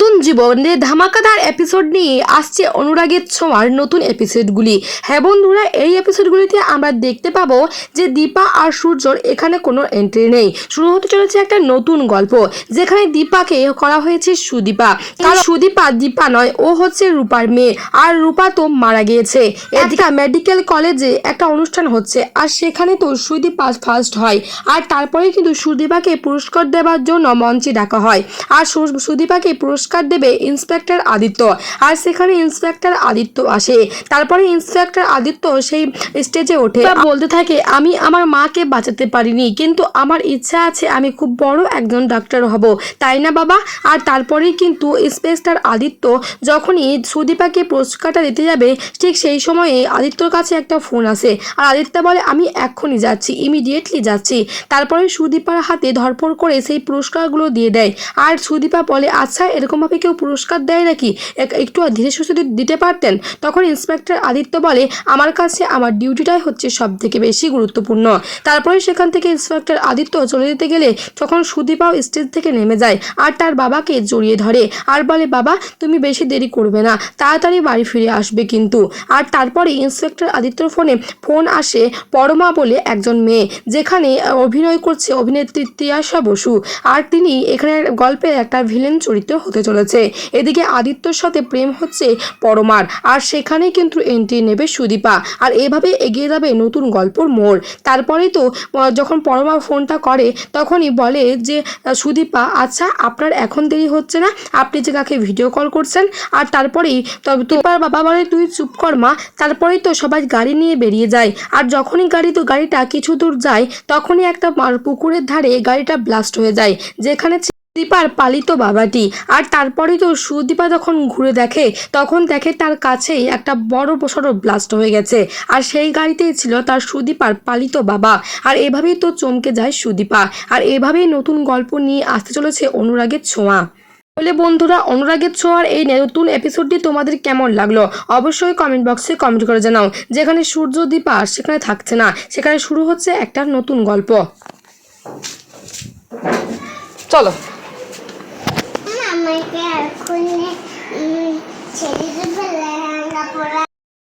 নতুন জীবনে ধামাকাদার এপিসোড নিয়ে আসছে অনুরাগের ছোঁয়ার নতুন এপিসোডগুলি হ্যাঁ বন্ধুরা, এই এপিসোডগুলিতে আমরা দেখতে পাবো যে দীপা আর সূর্যর এখানে কোনো এন্ট্রি নেই। শুরু হতে চলেছে একটা নতুন গল্প, যেখানে দীপাকে করা হয়েছে সুদীপা। কারণ সুদীপা দীপা নয়, ও হচ্ছে রূপার মেয়ে, আর রূপা তো মারা গিয়েছে। এদিকে মেডিকেল কলেজে একটা অনুষ্ঠান হচ্ছে, আর সেখানে তো সুদীপা ফার্স্ট হয়, আর তারপরে কিন্তু সুদীপাকে পুরস্কার দেওয়ার জন্য মঞ্চে ডাকা হয়। আর সুদীপাকে পুরস্কার দেবে ইন্সপেক্টর আদিত্য। আর সেখানে ইন্সপেক্টর আদিত্য আসে। তারপরে ইন্সপেক্টর আদিত্য সেই স্টেজে ওঠে। বলতে থাকে, আমি আমার মাকে বাঁচাতে পারিনি, কিন্তু আমার ইচ্ছা আছে আমি খুব বড় একজন ডাক্তার হব। তাই না, বাবা? আর তারপরেই কিন্তু ইন্সপেক্টর আদিত্য যখনই সুদীপাকে পুরস্কারটা দিতে যাবে, ঠিক সেই সময়ে আদিত্যর কাছে একটা ফোন আসে। আর আদিত্য বলে, আমি এক্ষুনি যাচ্ছি ইমিডিয়েটলি যাচ্ছি। তারপরে সুদীপার হাতে ধরপড় করে সেই পুরস্কারগুলো দিয়ে দেয়। আর সুদীপা বলে আচ্ছা এরকমভাবে কেউ পুরস্কার দেয় নাকি? এক- একটু ধীরে সুস্থে দিতে পারতেন? তখন ইন্সপেক্টর আদিত্য বলে, আমার কাছে আমার ডিউটিটাই হচ্ছে সব থেকে বেশি গুরুত্বপূর্ণ। তারপরে সেখান থেকে ইন্সপেক্টর আদিত্য চলে যেতে গেলে তখন সুদীপাও স্টেজ থেকে নেমে যায়, আর তার বাবাকে জড়িয়ে ধরে, আর বলে, বাবা, তুমি বেশি দেরি করবে না, তাড়াতাড়ি বাড়ি ফিরে আসবে কিন্তু। আর তারপরে ইন্সপেক্টর আদিত্যর ফোনে ফোন আসে পরমা বলে একজন মেয়ে, যেখানে অভিনয় করছে অভিনেত্রী তিয়াশা বসু, আর তিনি এখানে গল্পের একটা ভিলেন চরিত্র হতে চলেছে। এদিকে আদিত্যর সাথে প্রেম হচ্ছে পরমার, আর সেখানে কিন্তু এন্ট্রি নেবে সুদীপা, আর এভাবে এগিয়ে যাবে নতুন গল্পর মোড়। তারপরেই তো যখন পরমা ফোনটা করে, তখনই বলে যে সুদীপা আচ্ছা আপনার এখন দেরি হচ্ছে না, আপনি যে কাকে ভিডিও কল করছেন, আর তারপরেই তবে তোমার বাবা বলে, তুই চুপ কর মা। তারপরেই তো সবাই গাড়ি নিয়ে বেরিয়ে যায়। আর যখনই গাড়ি তো গাড়িটা কিছু দূর যায়, তখনই একটা পুকুরের ধারে গাড়িটা ব্লাস্ট হয়ে যায়, যেখানে ছিল দীপার পালিত বাবাটি। আর তারপরে তো সুদীপা যখন ঘুরে দেখে, তখন দেখে তার কাছেই একটা বড় সড়ো ব্লাস্ট হয়ে গেছে। আর সেই গাড়িতেই ছিল তার সুদীপার পালিত বাবা। আর এভাবেই তো চমকে যায় সুদীপা। আর এভাবেই নতুন গল্প নিয়ে আসতে চলেছে অনুরাগের ছোঁয়া। বলে বন্ধুরা, অনুরাগের ছোঁয়ার এই নতুন এপিসোডটি তোমাদের কেমন লাগল? অবশ্যই কমেন্ট বক্সে কমেন্ট করে জানাও। যেখানে সূর্য দীপা সেখানে থাকছে না। সেখানে শুরু হচ্ছে একটা নতুন গল্প। চলো। আমাকে এখন